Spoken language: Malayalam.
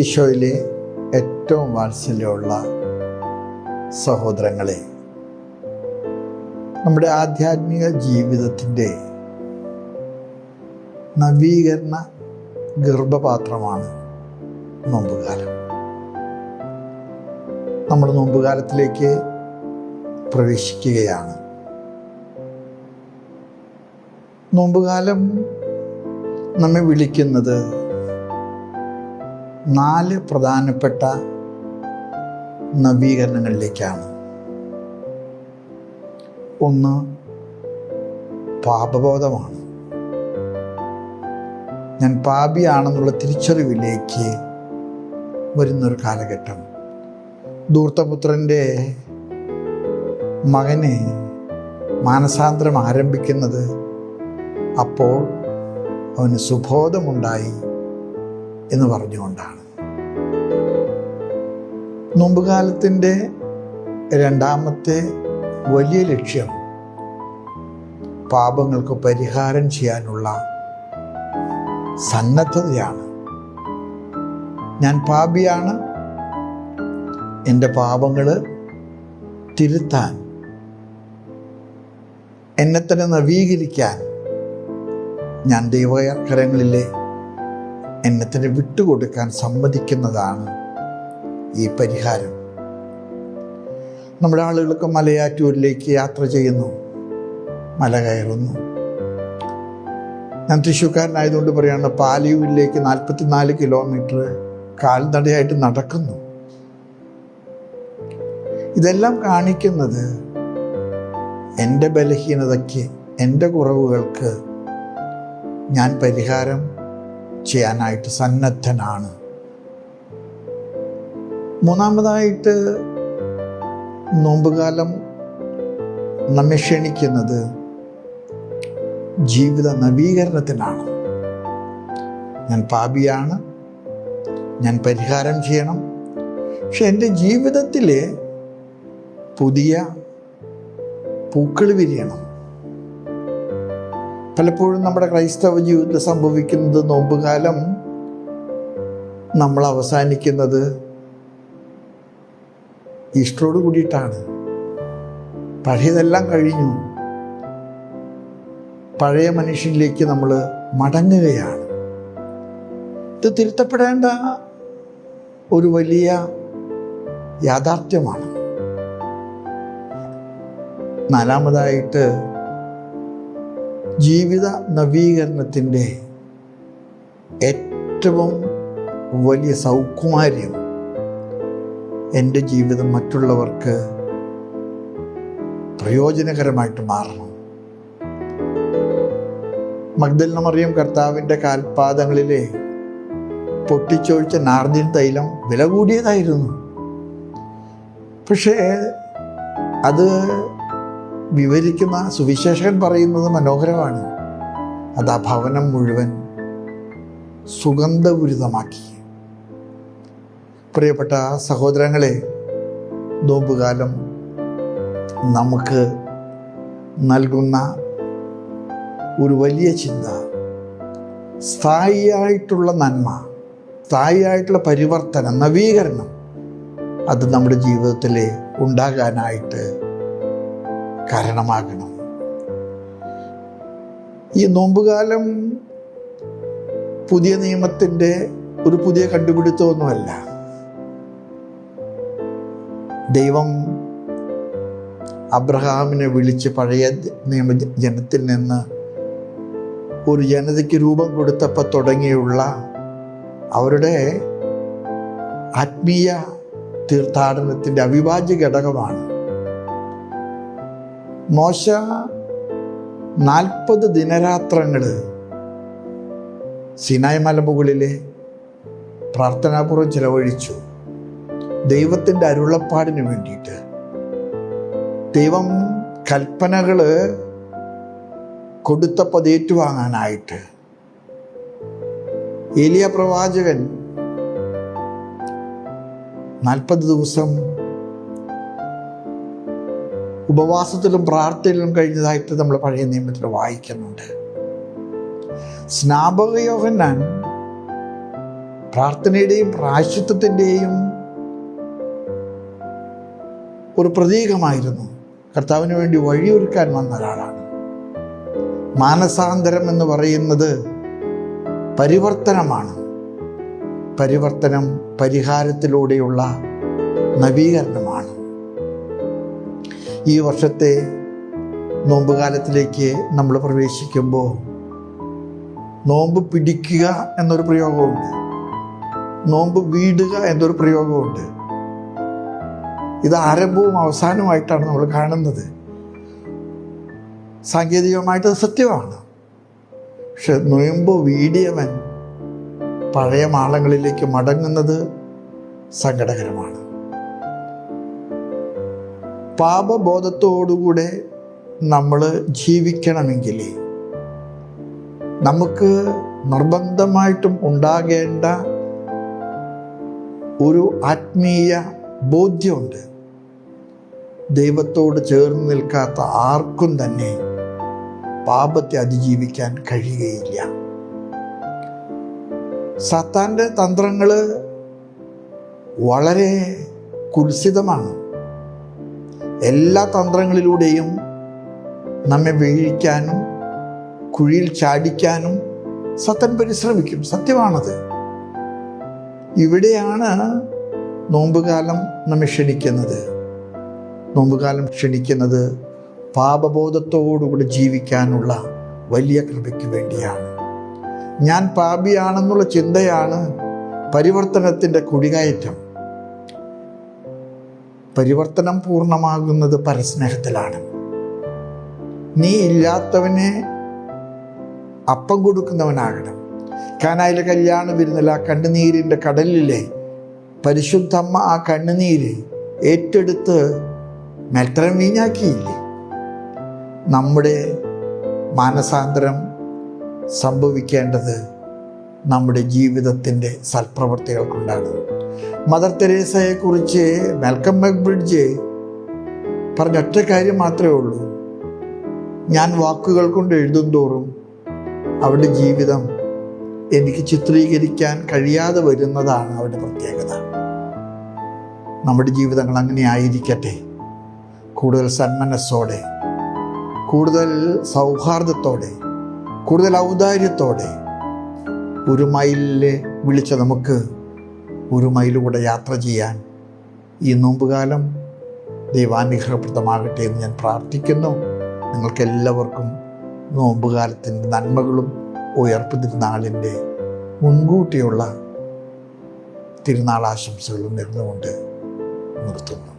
ഈശോയിലെ ഏറ്റവും വാത്സല്യമുള്ള സഹോദരങ്ങളെ നമ്മുടെ ആധ്യാത്മിക ജീവിതത്തിന്റെ നവീകരണ ഗർഭപാത്രമാണ് നോമ്പുകാലം. നമ്മൾ നോമ്പുകാലത്തിലേക്ക് പ്രവേശിക്കുകയാണ്. നോമ്പുകാലം നമ്മെ വിളിക്കുന്നത് നാല് പ്രധാനപ്പെട്ട നവീകരണങ്ങളിലേക്കാണ്. ഒന്ന് പാപബോധമാണ്. ഞാൻ പാപിയാണെന്നുള്ള തിരിച്ചറിവിലേക്ക് വരുന്നൊരു കാലഘട്ടം. ദൂർത്തപുത്രന്റെ മകനെ മാനസാന്തരം ആരംഭിക്കുന്നത് അപ്പോൾ അവന് സുബോധമുണ്ടായി എന്ന് പറഞ്ഞുകൊണ്ടാണ്. നോമ്പുകാലത്തിന്റെ രണ്ടാമത്തെ വലിയ ലക്ഷ്യം പാപങ്ങൾക്ക് പരിഹാരം ചെയ്യാനുള്ള സന്നദ്ധതയാണ്. ഞാൻ പാപിയാണ്. എന്റെ പാപങ്ങൾ തിരുത്താൻ എന്നെ തന്നെ നവീകരിക്കാൻ ഞാൻ ദൈവകരങ്ങളിലെ എന്നെ തന്നെ വിട്ടുകൊടുക്കാൻ സമ്മതിക്കുന്നതാണ് ഈ പരിഹാരം. നമ്മുടെ ആളുകൾക്ക് മലയാറ്റൂരിലേക്ക് യാത്ര ചെയ്യുന്നു. മല കയറുന്നു. ഞാൻ തൃശ്ശൂക്കാരനായതുകൊണ്ട് പറയുകയാണ് പാലിയൂരിലേക്ക് നാൽപ്പത്തിനാല് കിലോമീറ്റർ കാൽനടയായിട്ട് നടക്കുന്നു. ഇതെല്ലാം കാണിക്കുന്നത് എന്റെ ബലഹീനതയ്ക്ക് എന്റെ കുറവുകൾക്ക് ഞാൻ പരിഹാരം ചെയ്യാനായിട്ട് സന്നദ്ധനാണ്. മൂന്നാമതായിട്ട് നോമ്പുകാലം നമ്മെ ക്ഷണിക്കുന്നത് ജീവിത നവീകരണത്തിനാണ്. ഞാൻ പാപിയാണ്. ഞാൻ പരിഹാരം ചെയ്യണം. പക്ഷെ എന്റെ ജീവിതത്തിൽ പുതിയ പൂക്കൾ വിരിയണം. പലപ്പോഴും നമ്മുടെ ക്രൈസ്തവ ജീവിതത്തിൽ സംഭവിക്കുന്നത് നോമ്പുകാലം നമ്മൾ അവസാനിക്കുന്നത് ഈസ്റ്ററോട് കൂടിയിട്ടാണ്. പഴയതെല്ലാം കഴിഞ്ഞു. പഴയ മനുഷ്യനിലേക്ക് നമ്മൾ മടങ്ങുകയാണ്. ഇത് തിരുത്തപ്പെടേണ്ട ഒരു വലിയ യാഥാർത്ഥ്യമാണ്. നാലാമതായിട്ട് ജീവിത നവീകരണത്തിന്റെ ഏറ്റവും വലിയ സൗകുമാര്യം എന്റെ ജീവിതം മറ്റുള്ളവർക്ക് പ്രയോജനകരമായിട്ട് മാറണം. മഗ്ദലിന മറിയം കർത്താവിന്റെ കാൽപാദങ്ങളിലെ പൊട്ടിച്ചൊഴിച്ച നാർജിൻ തൈലം വില കൂടിയതായിരുന്നു. പക്ഷേ അത് വിവരിക്കുന്ന സുവിശേഷകൻ പറയുന്നത് മനോഹരമാണ്. അത് ആ ഭവനം മുഴുവൻ സുഗന്ധപൂരിതമാക്കി. പ്രിയപ്പെട്ട സഹോദരങ്ങളെ നോമ്പുകാലം നമുക്ക് നൽകുന്ന ഒരു വലിയ ചിന്ത. സ്ഥായിയായിട്ടുള്ള നന്മ സ്ഥായിയായിട്ടുള്ള പരിവർത്തനം നവീകരണം അത് നമ്മുടെ ജീവിതത്തിൽ ഉണ്ടാകാനായിട്ട് കാരണമാകണം. ഈ നോമ്പുകാലം പുതിയ നിയമത്തിന്റെ ഒരു പുതിയ കണ്ടുപിടുത്തമൊന്നുമല്ല. ദൈവം അബ്രഹാമിനെ വിളിച്ച് പഴയ നിയമ ജനത്തിൽ നിന്ന് ഒരു ജനതയ്ക്ക് രൂപം കൊടുത്തപ്പോൾ തുടങ്ങിയുള്ള അവരുടെ ആത്മീയ തീർത്ഥാടനത്തിന്റെ അവിഭാജ്യ ഘടകമാണ്. മോശ നാൽപ്പത് ദിനരാത്രങ്ങൾ സിനായ് മലമുകളിലെ പ്രാർത്ഥനാപൂർവം ചിലവഴിച്ചു. ദൈവത്തിന്റെ അരുളപ്പാടിന് വേണ്ടിയിട്ട്. ദൈവം കൽപ്പനകൾ കൊടുത്തപ്പോൾ ഏറ്റുവാങ്ങാനായിട്ട്. ഏലിയ പ്രവാചകൻ നാൽപ്പത് ദിവസം ഉപവാസത്തിലും പ്രാർത്ഥനയിലും കഴിഞ്ഞതായിട്ട് നമ്മൾ പഴയ നിയമത്തിൽ വായിക്കുന്നുണ്ട്. സ്നാപക യോഹന്നാൻ പ്രാർത്ഥനയുടെയും പ്രായശ്ചിത്വത്തിന്റെയും ഒരു പ്രതീകമായിരുന്നു. കർത്താവിന് വേണ്ടി വഴിയൊരുക്കാൻ വന്ന ഒരാളാണ്. മാനസാന്തരം എന്ന് പറയുന്നത് പരിവർത്തനമാണ്. പരിവർത്തനം പരിഹാരത്തിലൂടെയുള്ള നവീകരണമാണ്. ഈ വർഷത്തെ നോമ്പുകാലത്തിലേക്ക് നമ്മൾ പ്രവേശിക്കുമ്പോൾ നോമ്പ് പിടിക്കുക എന്നൊരു പ്രയോഗമുണ്ട്. നോമ്പ് വീടുക എന്നൊരു പ്രയോഗമുണ്ട്. ഇത് ആരംഭവും അവസാനവുമായിട്ടാണ് നമ്മൾ കാണുന്നത്. സാങ്കേതികമായിട്ട് സത്യമാണ്. പക്ഷെ നൊയമ്പ് വീഡിയവൻ പഴയ മാളങ്ങളിലേക്ക് മടങ്ങുന്നത് സങ്കടകരമാണ്. പാപബോധത്തോടുകൂടെ നമ്മൾ ജീവിക്കണമെങ്കിൽ നമുക്ക് നിർബന്ധമായിട്ടും ഉണ്ടാകേണ്ട ഒരു ആത്മീയ ബോധ്യമുണ്ട്. ദൈവത്തോട് ചേർന്ന് നിൽക്കാത്ത ആർക്കും തന്നെ പാപത്തെ അതിജീവിക്കാൻ കഴിയുകയില്ല. സത്താന്റെ തന്ത്രങ്ങൾ വളരെ കുൽസിതമാണ്. എല്ലാ തന്ത്രങ്ങളിലൂടെയും നമ്മെ വീഴിക്കാനും കുഴിയിൽ ചാടിക്കാനും സത്തൻ പരിശ്രമിക്കും. സത്യമാണത്. ഇവിടെയാണ് നോമ്പുകാലം നമ്മെ ക്ഷണിക്കുന്നത്. നോമ്പുകാലം ക്ഷണിക്കുന്നത് പാപബോധത്തോടുകൂടി ജീവിക്കാനുള്ള വലിയ കൃപയ്ക്ക് വേണ്ടിയാണ്. ഞാൻ പാപിയാണെന്നുള്ള ചിന്തയാണ് പരിവർത്തനത്തിന്റെ കുടികയറ്റം. പരിവർത്തനം പൂർണമാകുന്നത് പരസ്നേഹത്തിലാണ്. നീ ഇല്ലാത്തവനെ അപ്പം കൊടുക്കുന്നവനാകണം. കാനായിലെ കല്യാണ വിരുന്നിൽ ആ കണ്ണുനീരിന്റെ കടലിലെ പരിശുദ്ധമ്മ ആ കണ്ണുനീര് ഏറ്റെടുത്ത് മെൽത്തരം വീഞ്ഞാക്കിയില്ലേ നമ്മുടെ മാനസാന്തരം സംഭവിക്കേണ്ടത് നമ്മുടെ ജീവിതത്തിന്റെ സൽപ്രവർത്തികൾക്കുണ്ടാണ് മദർ തെരേസയെക്കുറിച്ച് മെൽക്കം മെക്ബ്രിഡ്ജ് പറഞ്ഞ ഒറ്റ കാര്യം മാത്രമേ ഉള്ളൂ. ഞാൻ വാക്കുകൾ കൊണ്ട് എഴുതും തോറും അവരുടെ ജീവിതം എനിക്ക് ചിത്രീകരിക്കാൻ കഴിയാതെ വരുന്നതാണ് അവരുടെ പ്രത്യേകത. നമ്മുടെ ജീവിതങ്ങൾ അങ്ങനെ ആയിരിക്കട്ടെ. കൂടുതൽ സന്മനസ്സോടെ കൂടുതൽ സൗഹാർദ്ദത്തോടെ കൂടുതൽ ഔദാര്യത്തോടെ ഒരു മൈലിലെ വിളിച്ച നമുക്ക് ഒരു മൈലിലൂടെ യാത്ര ചെയ്യാൻ ഈ നോമ്പുകാലം ദൈവാനുഗ്രഹപ്രദമാകട്ടെ എന്ന് ഞാൻ പ്രാർത്ഥിക്കുന്നു. നിങ്ങൾക്കെല്ലാവർക്കും നോമ്പുകാലത്തിന്റെ നന്മകളും ഉയർപ്പ് തിരുനാളിന്റെ മുൻകൂട്ടിയുള്ള തിരുനാൾ ആശംസകളും നേർന്നുകൊണ്ട് നിർത്തുന്നു.